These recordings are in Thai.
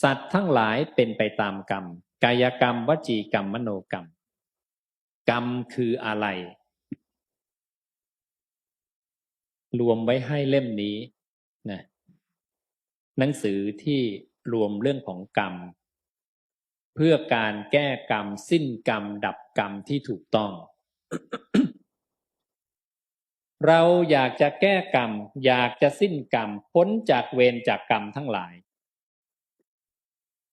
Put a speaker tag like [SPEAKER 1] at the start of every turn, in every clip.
[SPEAKER 1] สัตว์ทั้งหลายเป็นไปตามกรรม กายกรรม วจีกรรม มโนกรรม กรรมคืออะไร รวมไว้ให้เล่มนี้นะหนังสือที่รวมเรื่องของกรรม เพื่อการแก้กรรม สิ้นกรรม ดับกรรมที่ถูกต้อง เราอยากจะแก้กรรม อยากจะสิ้นกรรม พ้นจากเวรจากกรรมทั้งหลาย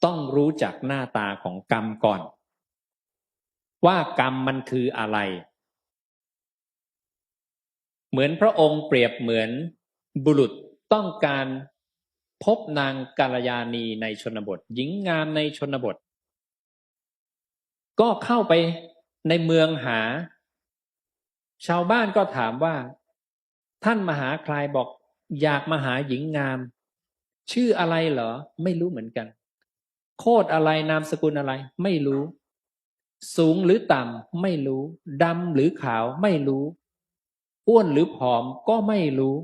[SPEAKER 1] ต้องรู้จักหน้าตาของกรรมก่อน ว่ากรรมมันคืออะไร เหมือนพระองค์เปรียบเหมือนบุรุษต้องการพบนางกาลยานีในชนบท หญิงงามในชนบท ก็เข้าไปในเมืองหา ชาวบ้านก็ถามว่า ท่านมหาใครบอก อยากมาหาหญิงงาม ชื่ออะไรเหรอ ไม่รู้เหมือนกัน โคดอะไรนามสกุลอะไร ไม่รู้ สูงหรือต่ำไม่รู้ดำหรือขาวไม่รู้อ้วนหรือผอมก็ไม่รู้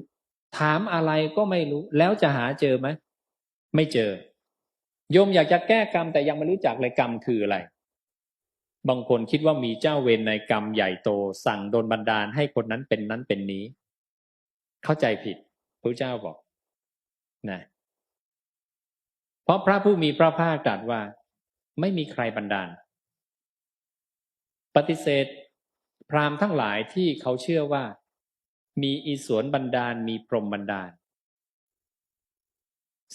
[SPEAKER 1] ถามอะไรก็ไม่รู้ แล้วจะหาเจอไหมไม่เจอโยมอยากจะแก้กรรมแต่ยังไม่รู้จักเลยกรรมคืออะไร บางคนคิดว่ามีเจ้าเวรในกรรมใหญ่โต สั่งโดนบันดาลให้คนนั้นเป็นนั้นเป็นนี้ เข้าใจผิดพระเจ้าบอกนะ เพราะพระผู้มีพระภาคตรัสว่า ไม่มีใครบันดาล ปฏิเสธ พราหมณ์ทั้งหลายที่เขาเชื่อว่า มีอีสวนบันดาลมีพรหมบันดาล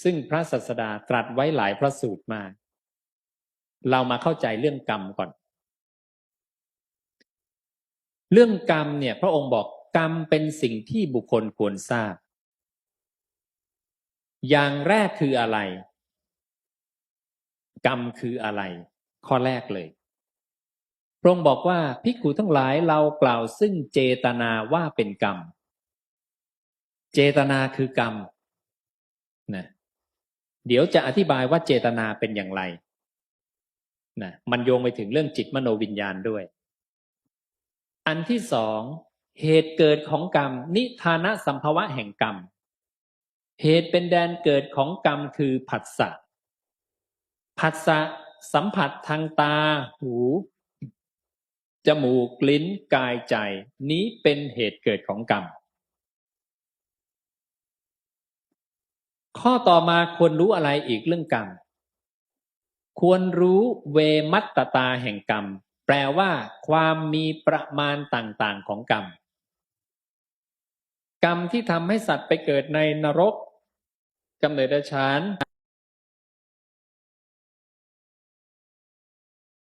[SPEAKER 1] ซึ่งพระศาสดาตรัสไว้หลายพระสูตรมาเรามาเข้าใจเรื่องกรรมก่อน เรื่องกรรมเนี่ย พระองค์บอกกรรมเป็นสิ่งที่บุคคลควรทราบ อย่างแรกคืออะไร กรรมคืออะไร ข้อแรกเลยพระองค์บอกว่าภิกขุทั้งหลายเรากล่าวซึ่งเจตนาว่าเป็นกรรม เจตนาคือกรรมนะเดี๋ยวจะอธิบายว่าเจตนาเป็นอย่างไรนะมันโยงไปถึงเรื่องจิตมโนวิญญาณด้วย อันที่สองเหตุเกิดของกรรม นิทานะสัมภวะแห่งกรรม เหตุเป็นแดนเกิดของกรรมคือผัสสะ ผัสสะสัมผัสทางตา หู จมูก ลิ้น กายใจ นี้เป็นเหตุเกิดของกรรม ข้อต่อมาควรรู้อะไรอีกเรื่องกรรม ควรรู้เวมัตตาแห่งกรรม แปลว่า ความมีประมาณต่าง ๆ ของกรรม กรรมที่ทำให้สัตว์ไปเกิดในนรกกำเนิดฉาน